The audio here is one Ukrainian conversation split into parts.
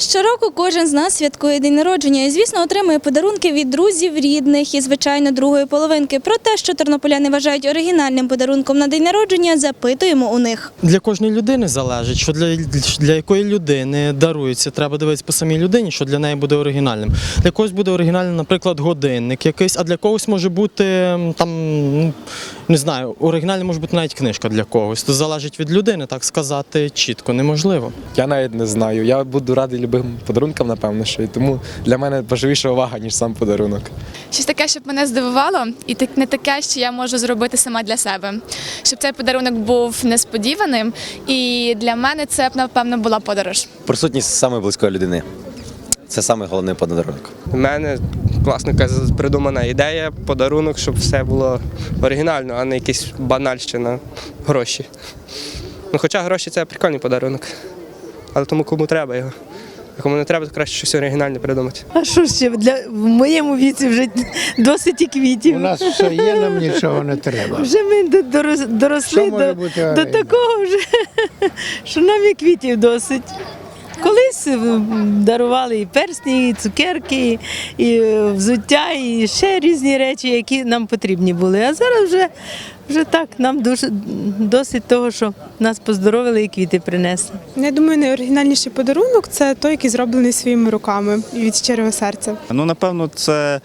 Щороку кожен з нас святкує день народження і, звісно, отримує подарунки від друзів, рідних і, звичайно, другої половинки. Про те, що тернополяни вважають оригінальним подарунком на день народження, запитуємо у них. Для кожної людини залежить, що для, для якої людини дарується. Треба дивитися по самій людині, що для неї буде оригінальним. Для когось буде оригінальним, наприклад, годинник якийсь, а для когось може бути там, ну, не знаю, оригінальним може бути навіть книжка для когось. То залежить від людини, так сказати чітко неможливо. Я навіть не знаю. Я буду радий любим подарункам, напевно, що і тому для мене важливіша увага, ніж сам подарунок. Щось таке, щоб мене здивувало, і не таке, що я можу зробити сама для себе. Щоб цей подарунок був несподіваним, і для мене це б напевно була подорож. Присутність саме близької людини. Це саме головний подарунок. У мене класно придумана ідея, подарунок, щоб все було оригінально, а не якась банальщина гроші. Ну, хоча гроші це прикольний подарунок. Але тому кому треба його. Кому не треба, то краще щось оригінальне придумати. А що ще для в моєму віці вже досить і квітів. У нас все є, нам нічого не треба. Вже ми доросли Що до, до такого вже, що нам і квітів досить. Колись дарували і персні, і цукерки, і, е, взуття, і ще різні речі, які нам потрібні були. А зараз вже, вже так, нам дуже досить того, що нас поздоровили і квіти принесли. Я думаю, найоригінальніший подарунок це той, який зроблений своїми руками і від щирого серця. Ну, напевно, це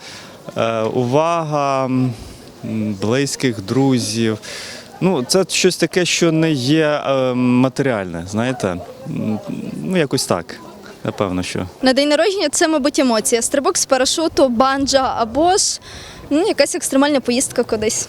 е, увага близьких друзів. Ну, це щось таке, що не є е, матеріальне, знаєте? Ну, якось так. Напевно, що. На день народження це, мабуть, емоція. Стрибок з парашуту, банджа або ж ну, якась екстремальна поїздка кудись.